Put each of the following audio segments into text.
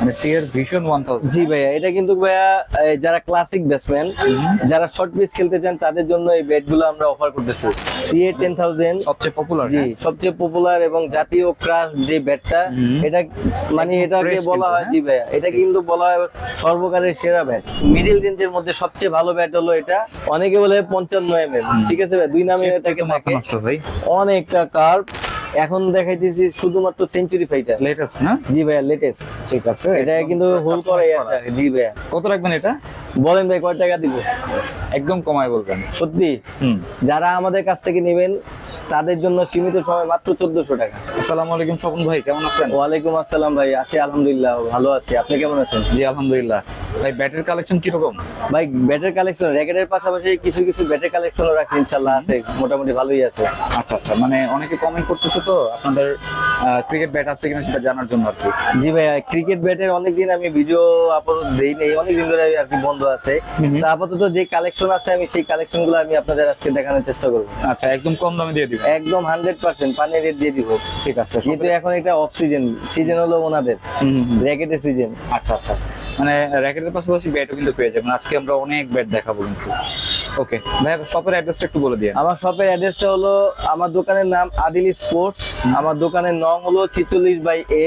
মানে সিএর vision one thousand জি ভাইয়া এটা কিন্তু ভাইয়া যারা ক্লাসিক ব্যাটসম্যান যারা শর্ট পিচ খেলতে চান তাদের জন্য এই ব্যাটগুলো আমরা অফার করতেছি। সিএ টেন থাউজেন্ড সবচেয়ে পপুলার জি সবচেয়ে পপুলার এবং জাতীয় ক্রাশ যে ব্যাটটা এটা মানে এটাকে বলা হয় হ্যাঁ? জি ভাইয়া এটা কিন্তু বলা হয় সর্বকারের সেরা ব্যাট মিডিল রেঞ্জের মধ্যে সবচেয়ে ভালো ব্যাট হলো এটা। অনেকে বলে পঞ্চান্ন এম এম ঠিক আছে ভাই? দুই নামে এটাকে থাকে অনেকটা কার্ভ এখন দেখাইতেছি শুধুমাত্র সেঞ্চুরি ফাইটার লেটেস্ট না? জি ভাইয়া লেটেস্ট ঠিক আছে। এটা কিন্তু হোল করাই আছে জি ভাইয়া। কত রাখবেন এটা? বলেন ভাই কয় টাকা দিব? একদম কমায় বলবেন। সত্যি? যারা আমাদের কাছ থেকে নেবেন তাদের জন্য সীমিত সময় মাত্র চোদ্দশো টাকা। আসসালামু আলাইকুম স্বপন ভাই কেমন আছেন? ওয়ালাইকুম আসসালাম ভাই আছি আলহামদুলিল্লাহ ভালো আছি। আপনি কেমন আছেন? জি আলহামদুলিল্লাহ। ভাই ব্যাটের কালেকশন কীরকম? ভাই ব্যাটের কালেকশন র্যাকেটের পাশাপাশি কিছু কিছু ব্যাটের কালেকশনও রাখছি ইনশাল্লাহ আছে মোটামুটি ভালোই আছে। আচ্ছা আচ্ছা মানে অনেকে কমেন্ট করতেছে তো আপনাদের ক্রিকেট ব্যাট আছে কিনা সেটা জানার জন্য আর কি। জি ভাইয়া ক্রিকেট ব্যাটের অনেকদিন আমি ভিডিও আপাতত দেই নেই অনেকদিন ধরে আর কি বন্ধ আছে। তা আপাতত যে কালেকশন আছে আমি সেই কালেকশনগুলো আমি আপনাদের আজকে দেখানোর চেষ্টা করব। আচ্ছা একদম কম দামে দিয়ে দিবেন একদম হান্ড্রেড পার্সেন্ট পানি রেট দিয়ে দিব। ঠিক আছে যেহেতু এখন এটা অফ সিজন সিজন হলো ওনাদের। র্যাকেটের সিজন আচ্ছা আচ্ছা। মানে র্যাকেটের পাশাপাশি ব্যাটও কিন্তু পেয়ে যাবেন। আজকে আমরা অনেক ব্যাট দেখাবো কিন্তু। ওকে ভাই শপের অ্যাড্রেসটা একটু বলে দিয়ে আমার শপের অ্যাড্রেসটা হলো আমার দোকানের নাম আদিল স্পোর্টস আমার দোকানের নং হলো ছিচল্লিশ by A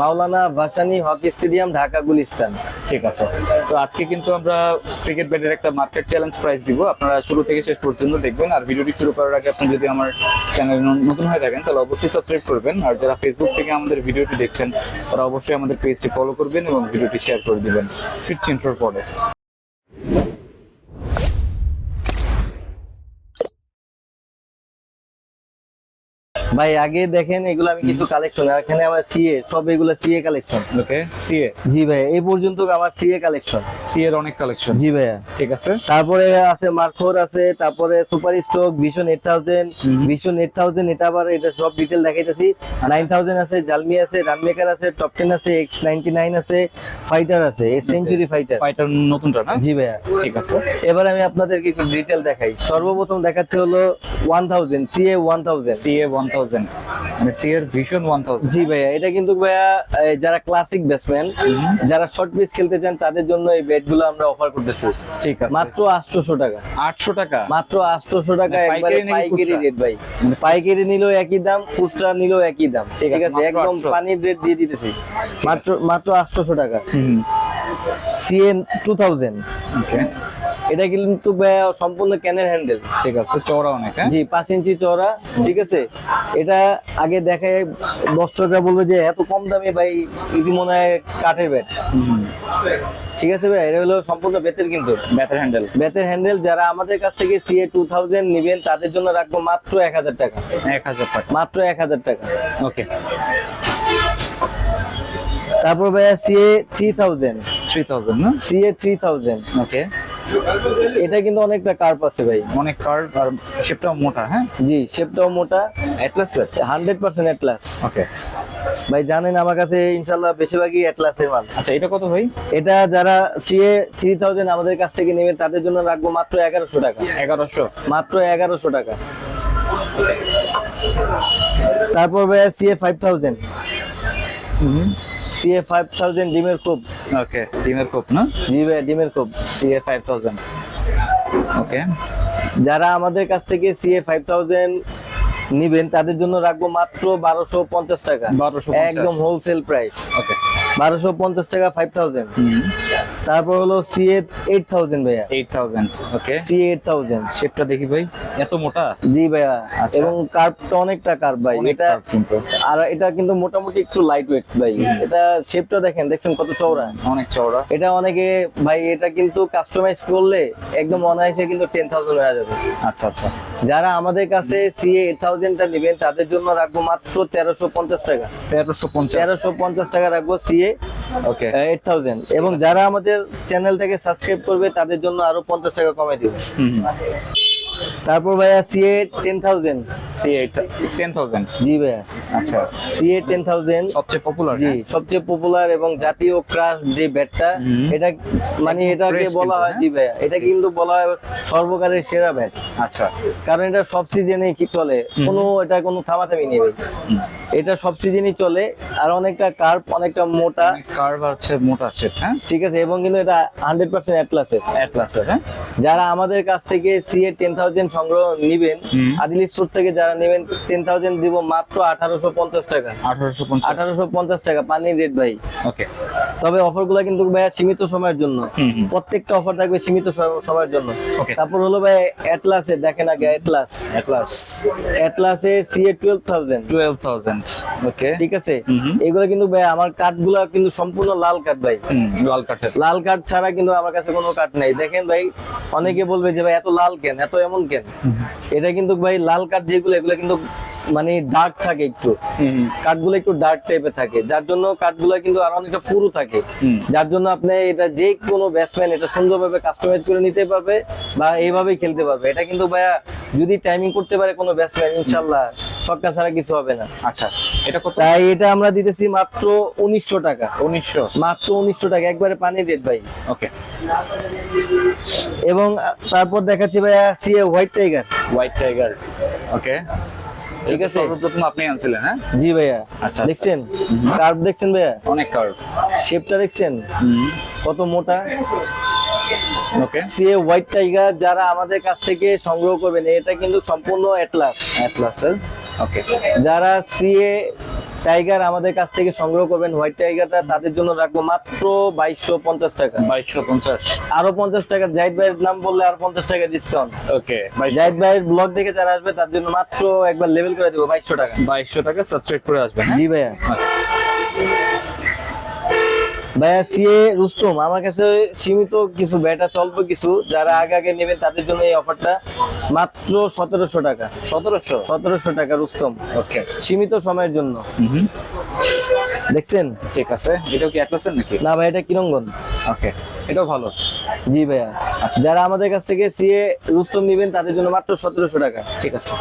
Maulana Bhashani hockey stadium Dhaka Gulistan. ঠিক আছে। তো আজকে কিন্তু আমরা ক্রিকেট ব্যাটের একটা মার্কেট চ্যালেঞ্জ প্রাইস দিব। আপনারা শুরু থেকে শেষ পর্যন্ত দেখবেন। আর ভিডিওটি শুরু করার আগে আপনি যদি আমার চ্যানেল নতুন হয়ে থাকেন তাহলে অবশ্যই সাবস্ক্রাইব করবেন। আর যারা ফেসবুক থেকে আমাদের ভিডিওটি দেখছেন তারা অবশ্যই আমাদের পেজটি ফলো করবেন এবং ভিডিওটি শেয়ার করে দিবেন। ফিরছি ইন্ট্রোর পরে। ভাই আগে দেখেন এগুলো আমি কিছু কালেকশন এখানে আমার সিএ সব এগুলো সিএ কালেকশন ওকে সিএ জি ভাই এই পর্যন্ত আমার সিএ কালেকশন সি এর অনেক কালেকশন জি ভাইয়া। ঠিক আছে। তারপরে আছে মার্কোর আছে তারপরে super stock vision eight thousand হুম। ভিশন এইট থাউজেন্ড এটা আবার এটা সব ডিটেল দেখাইতেছি। নাইন থাউজেন্ড আছে জালমি আছে রানমেকার আছে টপ টেন আছে এক্স নাইনটি নাইন আছে ফাইটার আছে এই সেঞ্চুরি ফাইটার ফাইটার নতুনটা না? জি ভাইয়া। ঠিক আছে। এবার আমি আপনাদেরকে একটু ডিটেল দেখাই। সর্বপ্রথম দেখাচ্ছে হলো one thousand CA one thousand CA one thousand মানে ভিশন ওয়ান থাউজেন্ড জি ভাইয়া এটা কিন্তু ভাইয়া যারা ক্লাসিক ব্যাটসম্যান যারা শর্ট পিচ খেলতে চান তাদের জন্য এই ব্যাটগুলো আমরা অফার করতেছি। ঠিক আছে। মাত্র আটশোশো টাকা। আটশো টাকা? মাত্র আটশোশো টাকা মানে একবারে পাইকারি? রেট ভাই। মানে পাইকারি? নিলেও একই দাম খুচরা নিলেও একই দাম। ঠিক আছে, একদম 800 পানির রেট দিয়ে দিতেছি। মাত্র মাত্র আটশোশো টাকা। সিএন টু থাউজেন্ড ওকে এটা কিন্তু সম্পূর্ণ ক্যানের হ্যান্ডেল। ঠিক আছে চওড়া অনেক হ্যাঁ? জি পাঁচ ইঞ্চি চওড়া ঠিক আছে? এটা আগে দেখায় দর্শকরা বলবে যে এত কম দামে ভাই এটি মনে হয় কাঠের ব্যাট। ঠিক আছে ভাই? এটা হলো সম্পূর্ণ বেতের কিন্তু। Batter handle. বেতের হ্যান্ডেল যারা আমাদের কাছ থেকে সিএ টু থাউজেন্ড নিবেন তাদের জন্য রাখব মাত্র এক হাজার টাকা। এক হাজার টাকা। মাত্র এক হাজার টাকা। ওকে। তারপর ভাইয়া CA three thousand. Three thousand না? CA three thousand. ওকে। এটা কিন্তু অনেকটা কার্প আছে ভাই। অনেক কার্ড আর শেপটাও মোটা হ্যাঁ? জি শেপটাও মোটা। Atlas set hundred percent Atlas okay ভাই জানেন আমার কাছে ইনশাল্লাহ বেশিরভাগই অ্যাটলাসের মাল। আচ্ছা এটা কত ভাই? এটা যারা সিএ থ্রি থাউজেন্ড আমাদের কাছ থেকে নেবেন তাদের জন্য রাখব মাত্র এগারোশো টাকা। এগারোশো। মাত্র এগারোশো টাকা। তারপর ভাইয়া CA five thousand CA five thousand ডিমের কোপ ওকে ডিমের কোপ না? জি ভাই ডিমের কোপ সিএ ফাইভ থাউজেন্ড ওকে। যারা আমাদের কাছ থেকে সিএ ফাইভ থাউজেন্ড নিবেন তাদের জন্য রাখব মাত্র বারোশো পঞ্চাশ টাকা। একদম হোলসেল প্রাইস ওকে বারোশো পঞ্চাশ টাকা ফাইভ থাউজেন্ড তারপর হলো সিএ এইট থাউজেন্ড ভাইয়া। Eight thousand okay CA eight thousand শেপটা দেখি ভাই। এত মোটা? জি ভাইয়া। আচ্ছা। এবং কার্ভটা অনেকটা কার্ভ ভাই। এটা কিন্তু। আর এটা কিন্তু মোটামুটি একটু লাইট ওয়েট ভাই এটা শেপটা দেখেন দেখছেন কত চওড়া? অনেক চওড়া। এটা অনেকে ভাই এটা কিন্তু কাস্টমাইজ করলে একদম অনায়াসে কিন্তু টেন থাউজেন্ড হয়ে যাবে। আচ্ছা আচ্ছা। যারা আমাদের কাছে সিএ এইট থাউজেন্ডটা নেবেন তাদের জন্য রাখব মাত্র তেরোশো পঞ্চাশ টাকা। তেরোশো পঞ্চাশ। তেরোশো পঞ্চাশ টাকা রাখব সিএ ওকে এইট থাউজেন্ড এবং যারা আমাদের চ্যানেলটাকে সাবস্ক্রাইব করবে তাদের জন্য আরও পঞ্চাশ টাকা কমে দিব। তারপর ভাইয়া CA ten thousand C eight ten thousand জি ভাইয়া। আচ্ছা। সিএ টেন থাউজেন্ড সবচেয়ে পপুলার জি সবচেয়ে পপুলার এবং জাতীয় ক্রাশ যে ব্যাটটা এটা মানে এটাকে বলা হয় হ্যাঁ? জি ভাইয়া এটা কিন্তু বলা হয় সর্বকালের সেরা ব্যাট আচ্ছা। কারণ এটা সব সিজনে কি চলে? কোনো এটা কোনো থামাথামি নেই এটা সব সিজনই চলে আর অনেকটা কার্ভ অনেকটা মোটা। কার্ভ হচ্ছে মোটা শেপ হ্যাঁ? ঠিক আছে এবং কিন্তু এটা হান্ড্রেড পার্সেন্ট অ্যাটলাসের অ্যাটলাসের হ্যাঁ? যারা আমাদের কাছ থেকে সিএ টেন থাউজেন্ড সংগ্রহ নিবেন। হুম। আদিল স্পোর্ট থেকে যারা নেবেন টেন থাউজেন্ড দিব মাত্র আঠারোশো পঞ্চাশ টাকা। আঠারোশো পঞ্চাশ। টাকা পানির রেট ভাই। ওকে। তবে অফারগুলা কিন্তু ভাইয়া সীমিত সময়ের জন্য। প্রত্যেকটা অফার থাকবে সীমিত সময়ের জন্য। তারপর হলো ভাই অ্যাটলাসে দেখেন আগে Atlas Atlas অ্যাটলাসে CA twelve thousand twelve thousand okay. ঠিক আছে। এগুলো কিন্তু ভাই আমার কাঠগুলা কিন্তু সম্পূর্ণ লাল কাঠ ভাই। লাল কাঠের লাল কাঠ ছাড়া কিন্তু আমার কাছে কোনো কাঠ নাই। দেখেন ভাই অনেকে বলবে যে ভাই এত লাল কেন? এত এমন কেন? এটা কিন্তু ভাই লাল কাঠ যেগুলো এগুলো কিন্তু মানে ডার্ক থাকে একটু। কাঠগুলো একটু ডার্ক টাইপের থাকে। যার জন্য কাঠগুলো কিন্তু আর অনেকটা পুরু থাকে। যার জন্য আপনি এটা যে কোনো ব্যাটসম্যান এটা সুন্দরভাবে কাস্টমাইজ করে নিতে পারবে বা এইভাবেই খেলতে পারবে। এটা কিন্তু ভাইয়া যদি টাইমিং করতে পারে কোনো ব্যাটসম্যান ইনশাল্লাহ ছক্কা ছাড়া কিছু হবে না। আচ্ছা এটা কত? তাই এটা আমরা দিতেছি মাত্র উনিশশো টাকা। উনিশশো? মাত্র উনিশশো টাকা একবারে পানির রেট ভাই। ওকে। এবং তারপর দেখাচ্ছি ভাইয়া CA white tiger white tiger okay. ঠিক আছে। সর্বপ্রথম আপনি আনছিলেন হ্যাঁ? জি ভাইয়া। আচ্ছা। দেখছেন? কার্ভ দেখছেন ভাইয়া? অনেক কার্ভ। শেপটা দেখছেন? কত মোটা? হোয়াইট টাইগার যারা আমাদের কাছ থেকে সংগ্রহ করবেন এটা কিন্তু সম্পূর্ণ অ্যাটলাস ওকে। যারা সিএ টাইগার আমাদের কাছ থেকে সংগ্রহ করবেন হোয়াইট টাইগারটা তাদের জন্য রাখব মাত্র বাইশশো পঞ্চাশ টাকা। বাইশশো পঞ্চাশ। আরও পঞ্চাশ টাকা জাহিদ ভাইয়ের নাম বললে আর পঞ্চাশ টাকা ডিসকাউন্ট ওকে জাহিদ ভাইয়ের ব্লগ দেখে যারা আসবে তার জন্য মাত্র একবার লেভেল করে দেবো বাইশশো টাকা। বাইশশো টাকা সাবস্ক্রাইব করে আসবেন হ্যাঁ? জি ভাইয়া। আচ্ছা। ভাইয়া সিএ রুস্তম আমার কাছে সীমিত কিছু ব্যাট আছে অল্প কিছু। যারা আগে আগে নেবেন তাদের জন্য এই অফারটা মাত্র সতেরোশো টাকা। সতেরোশো? সতেরোশো টাকা রুস্তম। ওকে সীমিত সময়ের জন্য। দেখছেন? ঠিক আছে। এটাও কি অ্যাটলাসের নাকি? না ভাই এটা কিরঙ্গন। ওকে এটাও ভালো। জি ভাইয়া। যারা আমাদের কাছ থেকে সিএ রুস্তম নিবেন তাদের জন্য মাত্র সতেরোশো টাকা। ঠিক আছে।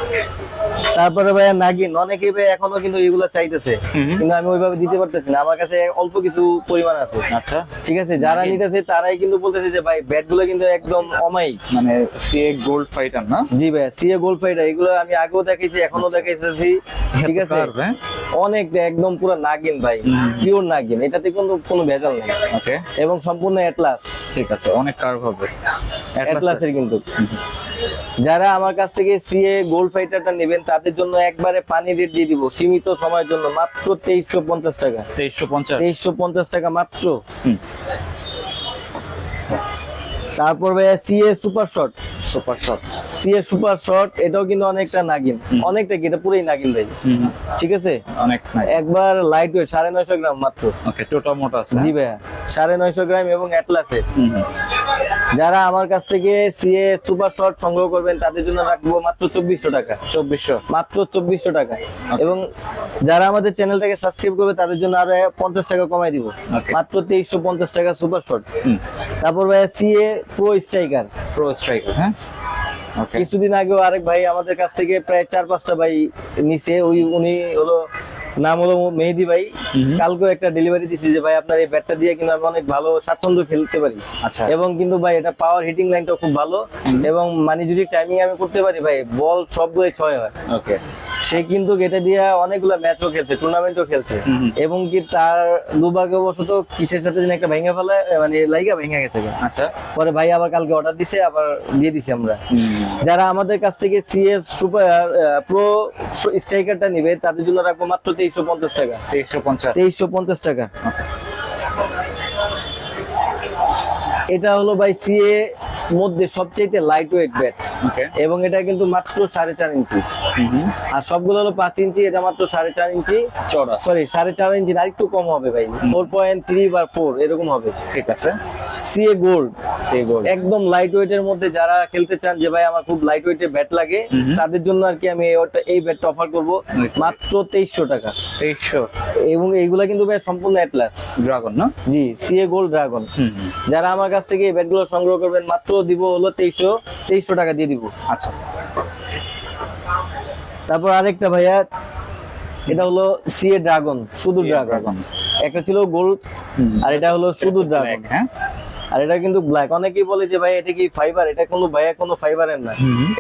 তারপরে ভাইয়া নাগিন অনেকে ভাই এখনও কিন্তু এগুলো চাইতেছে। কিন্তু আমি ওইভাবে দিতে পারতেছি না। আমার কাছে অল্প কিছু পরিমাণ আছে। আচ্ছা। ঠিক আছে যারা নিতেছে তারাই কিন্তু বলতেছে যে ভাই ব্যাটগুলো কিন্তু একদম অমায়িক। মানে সিএ গোল্ড ফাইটার না? জি ভাই সিএ গোল্ড ফাইটার এগুলো আমি আগেও দেখাইছি এখনও দেখাইতেছি। ঠিক আছে? হ্যাঁ? অনেক একদম পুরো নাগিন ভাই। পিওর নাগিন এটাতে কিন্তু কোনো ভেজাল নেই। ওকে এবং সম্পূর্ণ অ্যাটলাস ঠিক আছে অনেক কার্ভ হবে। অ্যাটলাসের কিন্তু। যারা আমার কাছ থেকে সিএ গোল্ড ফাইটারটা নেবেন তাদের জন্য একবারে পানি রেট দিয়ে দিব সীমিত সময়ের জন্য মাত্র তেইশশো পঞ্চাশ টাকা। তেইশশো পঞ্চাশ। তেইশশো পঞ্চাশ টাকা মাত্র। তারপর ভাইয়া CA super shot super shot CA super shot এটাও কিন্তু অনেকটা নাগিন। অনেকটা কি এটা পুরোই নাগিন ভাই। ঠিক আছে? অনেক একবার লাইট ওয়েট সাড়ে নয়শো গ্রাম মাত্র। ওকে টোটা মোটা আছে জি ভাইয়া সাড়ে নয়শো গ্রাম এবং অ্যাটলাসের। যারা আমার কাছ থেকে সিএ সুপার শট সংগ্রহ করবেন তাদের জন্য রাখব মাত্র চব্বিশশো টাকা। চব্বিশশো। মাত্র চব্বিশশো টাকা। এবং যারা আমাদের চ্যানেলটাকে সাবস্ক্রাইব করবে তাদের জন্য আরও পঞ্চাশ টাকা কমাই দিব। মাত্র তেইশশো পঞ্চাশ টাকা সুপার শট তারপর ভাইয়া CA pro striker pro striker হ্যাঁ? কিছুদিন আগেও আরেক ভাই আমাদের কাছ থেকে প্রায় চার পাঁচটা ভাই নিচে ওই উনি হলো নাম হলো মেহেদি ভাই হুম। কালকেও একটা ডেলিভারি দিছি যে ভাই আপনার এই ব্যাটটা দিয়ে কিন্তু আমি অনেক ভালো স্বাচ্ছন্দ্য খেলতে পারি। আচ্ছা। এবং কিন্তু ভাই এটা পাওয়ার হিটিং লাইনটা খুব ভালো। এবং মানে যদি টাইমিং আমি করতে পারি ভাই বল সবগুলোই ছয় হয়। ওকে সে কিন্তু এটা দিয়ে অনেকগুলো ম্যাচও খেলছে টুর্নামেন্টও খেলছে। এবং কি তার দুর্ভাগ্যবশত কিসের সাথে যেন একটা ভেঙে ফেলে মানে লাইগা ভেঙে গেছে আচ্ছা। পরে ভাই আবার কালকে অর্ডার দিছে আবার দিয়ে দিছি আমরা। যারা আমাদের কাছ থেকে সিএস সুপার প্রো স্ট্রাইকারটা নিবে তাদের জন্য রাখব মাত্র তেইশশো পঞ্চাশ টাকা। তেইশশো পঞ্চাশ। তেইশশো পঞ্চাশ টাকা। এটা হলো ভাই সিএ মধ্যে সবচেয়ে লাইট ওয়েট ব্যাট এবং এটা কিন্তু মাত্র সাড়ে চার ইঞ্চি। আর সবগুলো হলো পাঁচ ইঞ্চি এটা মাত্র সাড়ে চার ইঞ্চি। চড়া সরি সাড়ে চার ইঞ্চি না, আরেকটু কম হবে ভাই। ফোর পয়েন্ট থ্রি বা ফোর এরকম হবে। ঠিক আছে। CA gold. একদম লাইট ওয়েটের মধ্যে যারা খেলতে চান যে ভাই আমার খুব লাইট ওয়েটের ব্যাট লাগে। তাদের জন্য আর কি আমি এই ব্যাটটা অফার করব। মাত্র তেইশশো টাকা। তেইশশো। এবং এইগুলা কিন্তু ভাই সম্পূর্ণ অ্যাটলাস ড্রাগন না? জি সিএ গোল্ড ড্রাগন। যারা আমার কাছ থেকে এই ব্যাটগুলো সংগ্রহ করবেন মাত্র দিব হলো তেইশশো। তেইশশো টাকা দিয়ে দিব। আচ্ছা। তারপর আরেকটা ভাইয়া এটা হলো সিএ ড্রাগন শুধু ড্রাগন একটা ছিল গোল্ড আর এটা হলো শুধু ড্রাগন হ্যাঁ? আর এটা কিন্তু ব্ল্যাক অনেকেই বলে যে ভাই এটা কি ফাইবার এটা কোনো ভাইয়া কোনো ফাইবারের না।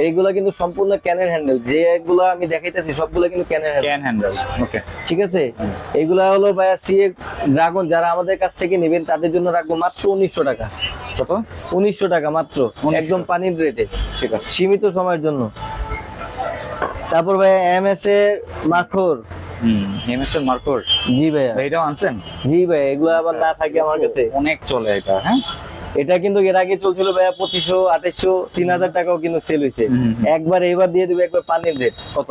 এইগুলা কিন্তু সম্পূর্ণ ক্যানের হ্যান্ডেল যেগুলা আমি দেখাইতেছি সবগুলা কিন্তু ক্যানের হ্যান্ডেল ক্যান হ্যান্ডেল ওকে ঠিক আছে? এগুলা হলো ভাইয়া সিএ ড্রাগন যারা আমাদের কাছ থেকে নেবেন তাদের জন্য রাখব মাত্র উনিশশো টাকা। কত? উনিশশো টাকা মাত্র একদম পানির রেটে ঠিক আছে। সীমিত সময়ের জন্য। তারপর ভাইয়া এম এস এর মাখর হুম এমএস এর মার্কর? জি ভাইয়া। এইটাও আনছেন? জি ভাইয়া এগুলো আবার না থাকে আমার কাছে। অনেক চলে এটা হ্যাঁ? এটা কিন্তু এর আগে চলছিল ভাইয়া পঁচিশশো আঠাইশশো তিন হাজার টাকাও কিন্তু সেল হয়েছে। একবার এইবার দিয়ে দিবে একবার পানির রেট কত?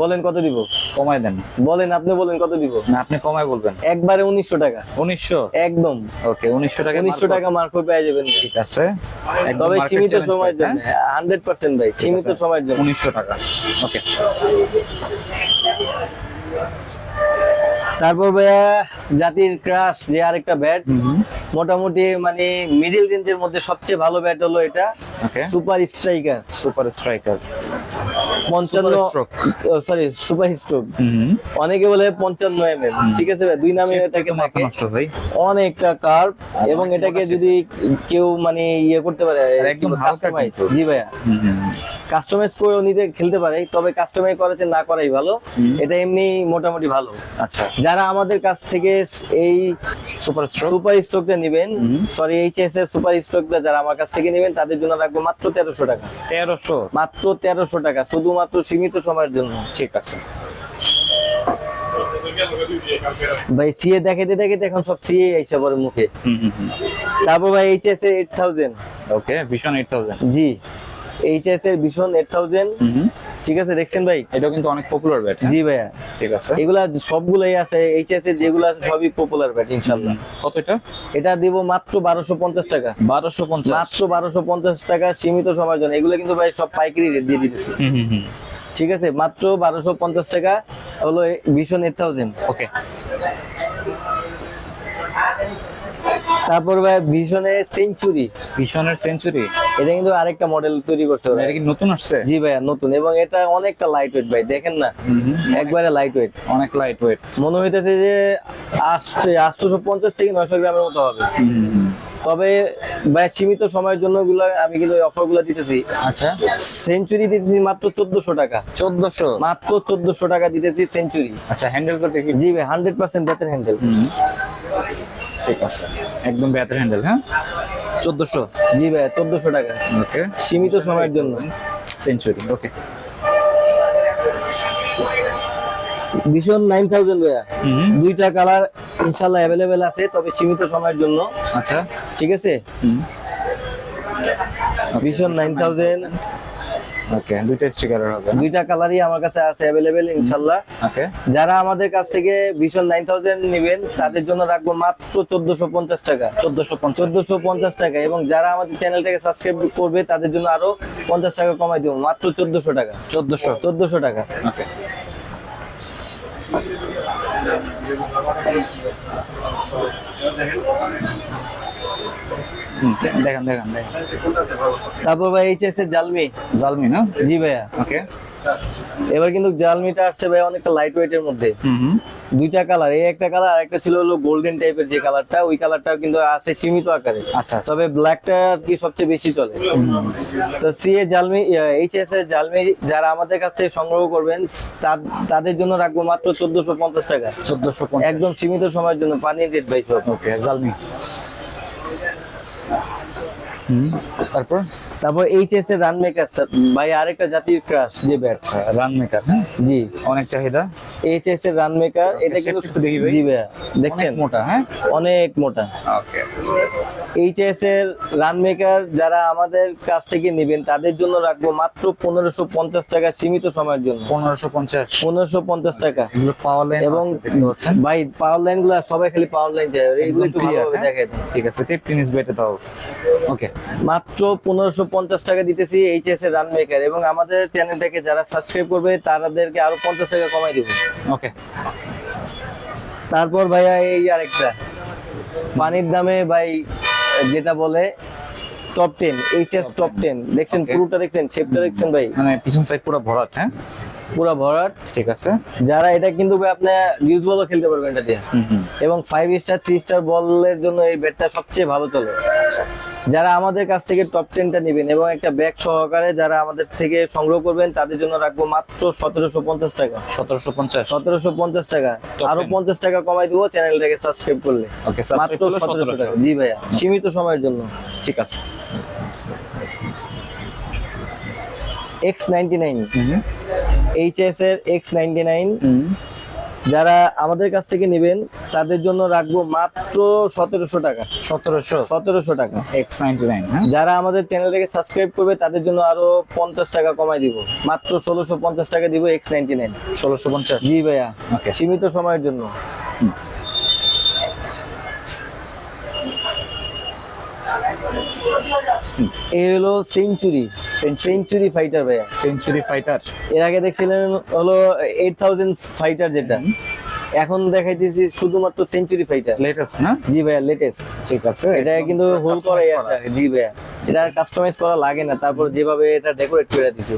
বলেন কত দিব? কমাই দেন। বলেন আপনি বলেন কত দিব? না আপনি কমাই বলবেন। একবারে উনিশশো টাকা। উনিশশো? একদম। ওকে উনিশশো টাকা উনিশশো টাকা মার্কো পেয়ে যাবেন ঠিক আছে। তবে সীমিত সময়ের জন্য হ্যাঁ? হান্ড্রেড পার্সেন্ট ভাই সীমিত। সময়ের জন্য। উনিশশো টাকা। ওকে। তারপর ভাইয়া জাতির ক্রাশ যে আরেকটা ব্যাট মোটামুটি মানে মিডিল রেঞ্জের মধ্যে সবচেয়ে ভালো ব্যাট হলো এটা। সুপার স্ট্রাইকার সুপার স্ট্রাইকার পঞ্চান্ন সরি সুপার স্ট্রোক অনেকে বলে পঞ্চান্ন এম এম ঠিক আছে ভাই? দুই নামে এটাকে থাকে অনেকটা কার্ভ এবং এটাকে যদি কেউ মানে ইয়ে করতে পারে একদম কাস্টমাইজ জি ভাইয়া। কাস্টমাইজ করে নিতে খেলতে পারে তবে কাস্টমাইজ করেছে না করাই ভালো এটা এমনি মোটামুটি ভালো। আচ্ছা। যারা আমাদের কাছ থেকে এই সুপার স্ট্রোক সুপার স্ট্রোকটা নেবেন। সরি এইচএস এর সুপার স্ট্রোকটা যারা আমার কাছ থেকে নেবেন তাদের জন্য রাখব মাত্র তেরোশো টাকা। তেরোশো? মাত্র তেরোশো টাকা শুধুমাত্র সীমিত সময়ের জন্য। ঠিক আছে। ভাই সিএ দেখাইতে দেখাইতে এখন সব সিএ আইসা পরে মুখে। তারপর ভাই এইচএস এর এইট থাউজেন্ড ওকে ভীষণ এইট থাউজেন্ড জি। এইচএস এর ভীষণ এইট থাউজেন্ড ঠিক আছে দেখছেন ভাই? এটা কিন্তু অনেক পপুলার ব্যাট জি ভাইয়া। ঠিক আছে। এগুলা সবগুলাই আছে এইচএস এর যেগুলো আছে সবই পপুলার ব্যাট ইনশাল্লাহ কত এটা? এটা দিব মাত্র বারোশো পঞ্চাশ টাকা। বারোশো পঞ্চাশ। মাত্র বারোশো পঞ্চাশ টাকা সীমিত সময়ের জন্য। এগুলো কিন্তু ভাই সব পাইকারি রেট দিয়ে দিতেছি। হুম হুম ঠিক আছে মাত্র বারোশো পঞ্চাশ টাকা হলো ভীষণ এইট থাউজেন্ড ওকে তারপর ভাই ভীষণের সেঞ্চুরি ভীষণের সেঞ্চুরি এটা কিন্তু আরেকটা মডেল তৈরি করছে ওরা এটা কি নতুন আসছে? জি ভাইয়া নতুন। এবং এটা অনেকটা লাইট ওয়েট ভাই দেখেন না। একবারে লাইট ওয়েট অনেক লাইট ওয়েট মনে হইতেছে যে আটশো আটশোশো পঞ্চাশ থেকে নয়শো গ্রামের মতো হবে। তবে ভাই সীমিত সময়ের জন্যগুলা আমি কিন্তু অফারগুলা দিতেছি। আচ্ছা। সেঞ্চুরি দিতেছি মাত্র চোদ্দশো টাকা। চোদ্দশো? মাত্র চোদ্দশো টাকা দিতেছি সেঞ্চুরি আচ্ছা হ্যান্ডেলটা দেখি। জি ভাই হান্ড্রেড পার্সেন্ট বেতের হ্যান্ডেল। ঠিক আছে। একদম ব্যাটার হ্যান্ডেল হ্যাঁ? চোদ্দশো। জি ভাই চোদ্দশো টাকা। ওকে। সীমিত সময়ের জন্য। সেঞ্চুরি ওকে ভীষণ নাইন থাউজেন্ড ভাইয়া। হুম দুইটা কালার ইনশাল্লাহ অ্যাভেলেবেল আছে তবে সীমিত সময়ের জন্য। আচ্ছা। ঠিক আছে? হুম। ভীষণ নাইন থাউজেন্ড ওকে দুইটা স্টিকার হবে দুইটা কালারই আমার কাছে আছে অ্যাভেলেবেল ইনশাল্লাহ ওকে যারা আমাদের কাছ থেকে নাইন থাউজেন্ড নেবেন তাদের জন্য রাখব মাত্র চোদ্দশো পঞ্চাশ টাকা। চোদ্দশো পঞ্চাশ। চোদ্দশো পঞ্চাশ টাকা এবং যারা আমাদের চ্যানেলটাকে সাবস্ক্রাইব করবে তাদের জন্য আরও পঞ্চাশ টাকা কমাই দেবো মাত্র চোদ্দশো টাকা। চোদ্দশো। চোদ্দশো টাকা। ওকে হুম, দেখান দেখান দেখান। তারপর ভাই এইচএস এর জালমি জালমি না? জি ভাইয়া। ওকে। এবার কিন্তু জালমিটা আসছে ভাই অনেকটা লাইট ওয়েটের মধ্যে। হুম হুম। দুইটা কালার এই একটা কালার আর একটা ছিল হলো গোল্ডেন টাইপের যে কালারটা ওই কালারটা কিন্তু আছে সীমিত আকারে। আচ্ছা আচ্ছা। তবে ব্ল্যাকটা কি সবচেয়ে বেশি চলে। তো সিএ জালমি এইচএস এর জালমি যারা আমাদের কাছ থেকে সংগ্রহ করবেন তাদের জন্য রাখব মাত্র চোদ্দশো পঞ্চাশ টাকা। চোদ্দশো একদম সীমিত সময়ের জন্য পানির রেট সব। ওকে জালমি তারপর? তারপর এইচএস এর রান মেকার ভাই আরেকটা জাতির ক্রাশ যে ব্যাট রান মেকার জি। অনেক চাহিদা। এইচএস এর রান মেকার এটা কিন্তু দেখি ভাই। জি ভাইয়া দেখছেন? মোটা হ্যাঁ? অনেক মোটা। ওকে এইচএস এর রান মেকার যারা আমাদের কাছ থেকে নেবেন তাদের জন্য রাখব মাত্র পনেরোশো পঞ্চাশ টাকা সীমিত সময়ের জন্য। পনেরোশো পঞ্চাশ। পনেরোশো পঞ্চাশ টাকা। এগুলো পাওয়ার লাইন এবং ভাই পাওয়ার লাইনগুলা সবাই খালি পাওয়ার লাইন চাই এগুলো একটু ভালোভাবে হ্যাঁ? দেখাই দেন। ঠিক আছে টিপ টেনিস বেটে দাও। ওকে মাত্র পনেরোশো পঞ্চাশ টাকা দিতেছি এইচএস এর রান মেকার এবং আমাদের চ্যানেলটাকে যারা সাবস্ক্রাইব করবে তাদেরকে আরও পঞ্চাশ টাকা কমাই দিব। ওকে তারপর ভাইয়া এই আরেকটা। পানির দামে ভাই যেটা বলে top ten HS top ten দেখছেন পুরোটা দেখছেন শেপটা দেখছেন ভাই? মানে পিছন সাইড পুরো ভরাট হ্যাঁ? পুরো ভরাট। ঠিক আছে। যারা এটা কিন্তু ভাই আপনি ইউজ বলও খেলতে পারবেন এটা দিয়ে। এবং ফাইভ স্টার থ্রি স্টার বলের জন্য এই ব্যাটটা সবচেয়ে ভালো চলে। আচ্ছা যারা আমাদের কাছ থেকে টপ টেনটা নেবেন এবং একটা ব্যাগ সহকারে যারা আমাদের থেকে সংগ্রহ করবেন তাদের জন্য রাখব মাত্র সতেরোশো পঞ্চাশ টাকা। সতেরোশো পঞ্চাশ? সতেরোশো পঞ্চাশ টাকা। আরও পঞ্চাশ টাকা কমাই দেবো চ্যানেলটাকে সাবস্ক্রাইব করলে। মাত্র সতেরোশো টাকা। জি ভাইয়া সীমিত সময়ের জন্য। ঠিক আছে। এক্স নাইনটি নাইন এইচএস এর এক্স নাইনটি নাইন যারা আমাদের কাছ থেকে নেবেন তাদের জন্য রাখব মাত্র সতেরোশো টাকা। সতেরোশো? সতেরোশো টাকা। এক্স নাইনটি নাইন হ্যাঁ? যারা আমাদের চ্যানেলটাকে সাবস্ক্রাইব করবে তাদের জন্য আরও পঞ্চাশ টাকা কমাই দিব। মাত্র ষোলোশো পঞ্চাশ টাকা দিব এক্স নাইনটি নাইন ষোলোশো পঞ্চাশ? জি ভাইয়া. সীমিত সময়ের জন্য। এই হলো সেঞ্চুরি সেঞ্চুরি ফাইটার ভাইয়া। সেঞ্চুরি ফাইটার এর আগে দেখছিলেন হলো এইট থাউজেন্ড ফাইটার যেটা। এখন দেখাইতেছি শুধুমাত্র সেঞ্চুরি ফাইটার লেটেস্ট না? জি ভাইয়া লেটেস্ট ঠিক আছে। এটা কিন্তু হোল করাই আছে। জি ভাইয়া। এটা কাস্টমাইজ করা লাগে না। তারপর যেভাবে এটা ডেকোরেট করে দিছে।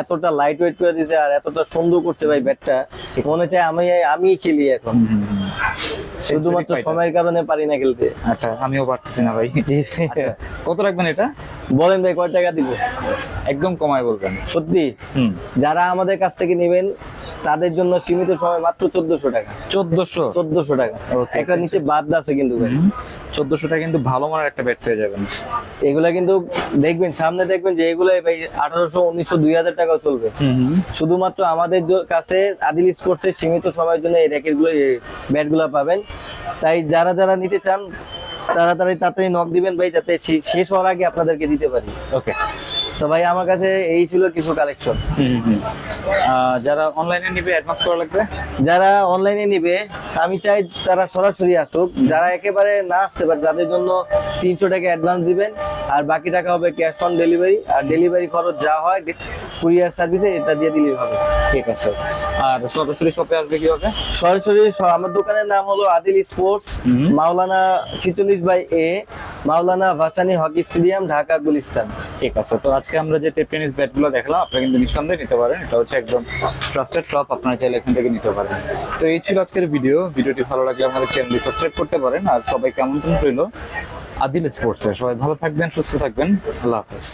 এতটা লাইট ওয়েট করে দিছে আর এতটা সুন্দর করছে ভাই ব্যাটটা মনে চায় আমি আমি খেলি এখন। শুধুমাত্র সময়ের কারণে পারি না খেলতে। আচ্ছা আমিও পারতেছি না ভাই। আচ্ছা কত রাখবেন এটা? বলেন ভাই কয় টাকা দিব? একদম কমায় বলবেন। সত্যি? যারা আমাদের কাছ থেকে নেবেন তাদের জন্য সীমিত সময় মাত্র চোদ্দশো টাকা। চোদ্দশো? চোদ্দশো টাকা। একটা নিচে বাদ আছে কিন্তু ভাই। চোদ্দশো টাকা কিন্তু ভালো মানের একটা ব্যাট পেয়ে যাবেন। এগুলা কিন্তু দেখবেন সামনে দেখবেন যে এগুলাই ভাই আঠারোশো উনিশশো দুই হাজার টাকাও চলবে। শুধুমাত্র আমাদের কাছে আদিল স্পোর্টস এর সীমিত সময়ের জন্য এই র্যাকেটগুলো ব্যাটগুলা পাবেন। তাই যারা যারা নিতে চান তাড়াতাড়ি তাড়াতাড়ি নক দিবেন ভাই যাতে শেষ হওয়ার আগে আপনাদেরকে দিতে পারি। ওকে তো ভাই আমার কাছে এই ছিল কিছু কালেকশন যারা অনলাইনে নিবে অ্যাডভান্স করা লাগবে? যারা অনলাইনে নিবে আমি চাই তারা সরাসরি আসুক। যারা একেবারে না আসতে পারে তাদের জন্য তিনশো টাকা অ্যাডভান্স দিবেন। আর বাকি টাকা হবে ক্যাশ অন ডেলিভারি আর ডেলিভারি খরচ যা হয় কুরিয়ার সার্ভিসে এটা দিয়ে দিলেই হবে। ঠিক আছে। আর সরাসরি শপে আসবে কি হবে সরাসরি আমার দোকানের নাম হলো আদিল স্পোর্টস মাওলানা ছিচল্লিশ by A Maulana Bhashani hockey stadium Dhaka Gulistan. ঠিক আছে তো আজকে আমরা যে টেপ টেনিস ব্যাটগুলো দেখলাম আপনারা কিন্তু নিঃসন্দেহে নিতে পারেন। এটা হচ্ছে একদম ট্রাস্টেড শপ আপনারা চাইলে এখান থেকে নিতে পারেন। তো এই ছিল আজকের ভিডিও ভিডিওটি ভালো লাগলে আমাদের চ্যানেলটি সাবস্ক্রাইব করতে পারেন। আর সবাইকে আমন্ত্রণ রইল? আদিল স্পোর্টসে। সবাই ভালো থাকবেন সুস্থ থাকবেন। আল্লাহ হাফেজ।